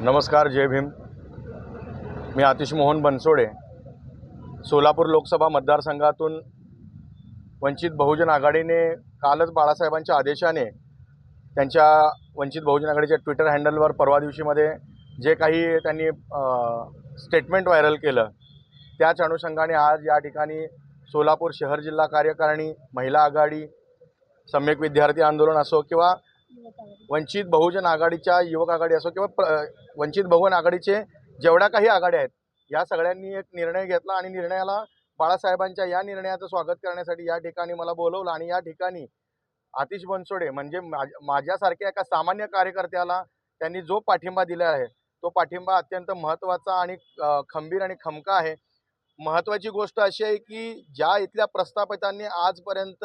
नमस्कार जय भीम. मी आतिश मोहन बनसोडे. सोलापूर लोकसभा मतदारसंघातून वंचित बहुजन आघाडीने कालच बाळासाहेबांच्या आदेशाने त्यांच्या वंचित बहुजन आघाडीच्या ट्विटर हँडलवर परवा दिवशीमध्ये जे काही त्यांनी स्टेटमेंट व्हायरल केलं त्याच अनुषंगाने आज या ठिकाणी सोलापूर शहर जिल्हा कार्यकारिणी महिला आघाडी सम्यक विद्यार्थी आंदोलन असो किंवा वंचित बहुजन आघाडीच्या युवक आघाडी असो किंवा प्र वंचित बहुजन आघाडीचे जेवढ्या काही आघाड्या आहेत या सगळ्यांनी एक निर्णय घेतला आणि निर्णयाला बाळासाहेबांच्या या निर्णयाचं स्वागत करण्यासाठी या ठिकाणी मला बोलवलं आणि या ठिकाणी आतिश बनसोडे म्हणजे माझ्यासारख्या एका सामान्य कार्यकर्त्याला त्यांनी जो पाठिंबा दिला आहे तो पाठिंबा अत्यंत महत्त्वाचा आणि खंबीर आणि खमका आहे. महत्त्वाची गोष्ट अशी आहे की ज्या इथल्या प्रस्थापितांनी आजपर्यंत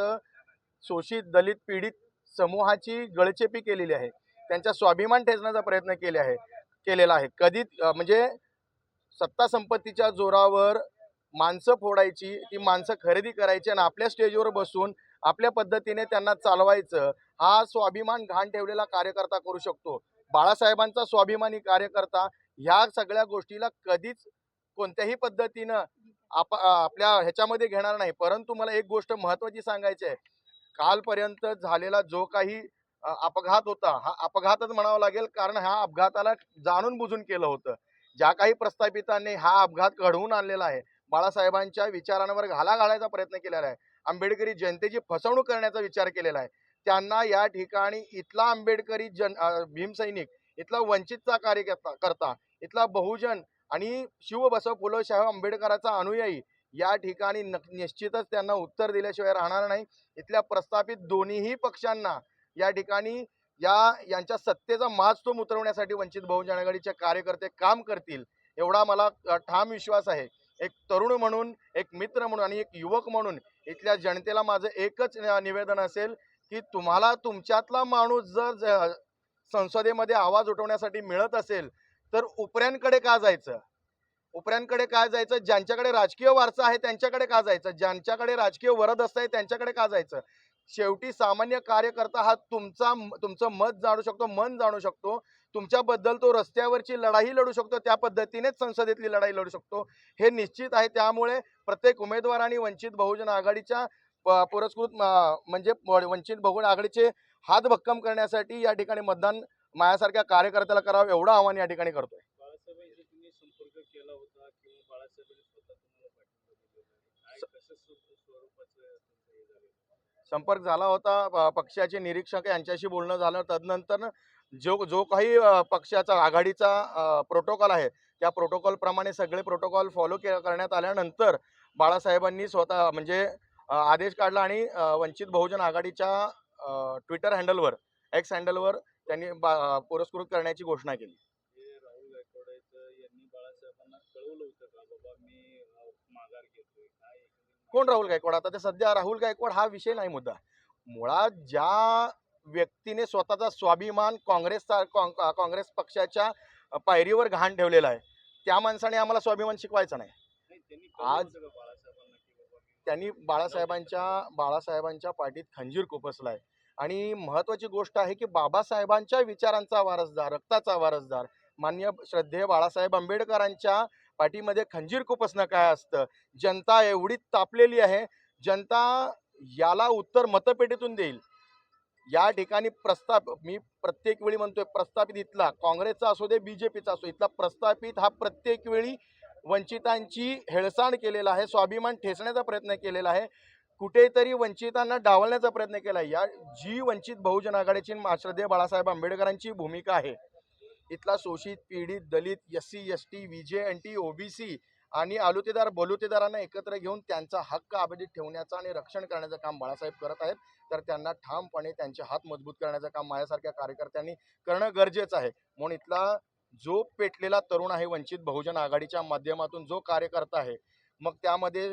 शोषित दलित पीडित समूहाची गळचेपी केलेली आहे. त्यांचा स्वाभिमान ठेचण्याचा प्रयत्न केले आहे केलेला आहे. कधी म्हणजे सत्ता संपत्तीच्या जोरावर माणसं फोडायची ती माणसं खरेदी करायची आणि आपल्या स्टेजवर बसून आपल्या पद्धतीने त्यांना चालवायचं हा स्वाभिमान घाण ठेवलेला कार्यकर्ता करू शकतो. बाळासाहेबांचा स्वाभिमानी कार्यकर्ता ह्या सगळ्या गोष्टीला कधीच कोणत्याही पद्धतीनं आप आपल्या ह्याच्यामध्ये घेणार नाही. परंतु मला एक गोष्ट महत्त्वाची सांगायची आहे. कालपर्यंत झालेला जो काही अपघात होता हा अपघातच म्हणावा लागेल कारण ह्या अपघाताला जाणून बुजून केलं होतं. ज्या काही प्रस्थापितांनी हा अपघात घडवून आणलेला आहे बाळासाहेबांच्या विचारांवर घाला घालायचा प्रयत्न केलेला आहे. आंबेडकरी जनतेची फसवणूक करण्याचा विचार केलेला आहे. त्यांना या ठिकाणी इथला आंबेडकरी जन भीमसैनिक इथला वंचितचा कार्यकर्ता करता इथला बहुजन आणि शिवबसव बसव शाहू आंबेडकराचा अनुयायी या ठिकाणी निश्चितच त्यांना उत्तर दिल्याशिवाय राहणार नाही. इथल्या प्रस्थापित दोन्हीही पक्षांना या ठिकाणी या यांच्या सत्तेचा माज तो उतरवण्यासाठी वंचित बहुजन आघाडीचे कार्यकर्ते काम करतील एवढा मला ठाम विश्वास आहे. एक तरुण म्हणून एक मित्र म्हणून आणि एक युवक म्हणून इथल्या जनतेला माझं एकच निवेदन असेल की तुम्हाला तुमच्यातला माणूस जर ज- संसदेमध्ये आवाज उठवण्यासाठी मिळत असेल तर उपऱ्यांकडे का जायचं? उपऱ्यांकडे का जायचं? ज्यांच्याकडे राजकीय वारसा आहे त्यांच्याकडे का जायचं? ज्यांच्याकडे राजकीय वरदस्त आहे त्यांच्याकडे का जायचं? शेवटी सामान्य कार्यकर्ता हा तुमचा तुमचं मत जाणू शकतो मन जाणू शकतो. तुमच्याबद्दल तो रस्त्यावरची लढाई लढू शकतो त्या पद्धतीनेच संसदेतली लढाई लढू शकतो. हे निश्चित आहे. त्यामुळे प्रत्येक उमेदवार आणि वंचित बहुजन आघाडीच्या प- पुरस्कृत म्हणजे वंचित बहुजन आघाडीचे हात भक्कम करण्यासाठी या ठिकाणी मतदान माझ्यासारख्या कार्यकर्त्याला करावं एवढं आव्हान या ठिकाणी करतोय बाळासाहेबांशी तुम्ही संपर्क केला होता किंवा बाळासाहेबांनी स्वतः तुम्हाला पाठिंबा दिलेला आहे काय कसं स्व- स्वरूपाचं तुमचं हे झालेलं संपर्क झाला होता पक्षाचे निरीक्षक यांच्याशी बोलणं झालं. तदनंतर जो जो काही पक्षाचा आघाडीचा प्रोटोकॉल आहे त्या प्रोटोकॉल प्रमाणे सगळे प्रोटोकॉल फॉलो के करण्यात आल्यानंतर बाळासाहेबांनी स्वतः म्हणजे आदेश काढला आणि वंचित बहुजन आघाडीच्या ट्विटर हँडलवर एक्स हँडलवर त्यांनी बा- पुरस्कृत करण्याची घोषणा केली. बाबा मी अं, माघार घेतोय. काय एकंदरीत कोण राहुल गायकवाड? आता ते सध्या राहुल गायकवाड हा विषय नाही मुद्दा. मुळात ज्या व्यक्तीने स्वतःचा स्वाभिमान काँग्रेसचा काँग्रेस पक्षाच्या पायरीवर घाण ठेवलेला आहे त्या माणसाने आम्हाला स्वाभिमान शिकवायचा नाही. आज- त्यांनी बाळासाहेबांच्या बाळासाहेबांच्या पाठीत खंजीर खुपसलाय. आणि महत्वाची गोष्ट आहे की बाबासाहेबांच्या विचारांचा वारसदार रक्ताचा वारसदार मान्य श्रद्धेय बाळासाहेब आंबेडकरांच्या पाठीमध्ये खंजीर खुपसणं काय असतं? जनता एवढी तापलेली आहे जनता याला उत्तर मतपेटीतून देईल. या ठिकाणी प्रस्ताप मी प्रत्येक वेळी म्हणतोय प्रस्थापित इथला काँग्रेसचा असू दे बीजेपीचा असो इथला प्रस्थापित हा प्रत्येक वेळी वंचितांची हेळसांड केलेला आहे स्वाभिमान ठेचण्याचा प्रयत्न केलेला आहे. कुठेतरी वंचितांना डावलण्याचा प्रयत्न केला आहे. या जी वंचित बहुजन आघाडीची मा- बाळासाहेब आंबेडकरांची भूमिका आहे इथला शोषित पीडित दलित S C S T VJ N T OBC आणि आलुतेदार बलुतेदारांना एकत्र घेऊन त्यांचा हक्क अबाधित ठेवण्याचं आणि रक्षण करण्याचं काम बाळासाहेब करत आहेत. तर त्यांना ठामपणे त्यांचे हात मजबूत करण्याचं काम माझ्यासारख्या कार्यकर्त्यांनी करणं गरजेचं आहे. म्हणून इथला जो पेटलेला तरुण आहे वंचित बहुजन आघाडीच्या माध्यमातून जो कार्यकर्ता आहे मग त्यामध्ये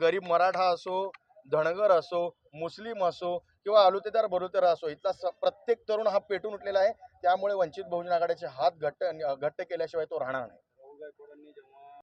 गरीब मराठा असो धनगर असो मुस्लिम असो किंवा आलुतेदार बलुतेदार असो इथला प्रत्येक तरुण हा पेटून उठलेला आहे. त्यामुळे वंचित बहुजन आघाडीचे हात घट्ट घट्ट केल्याशिवाय तो राहणार नाही.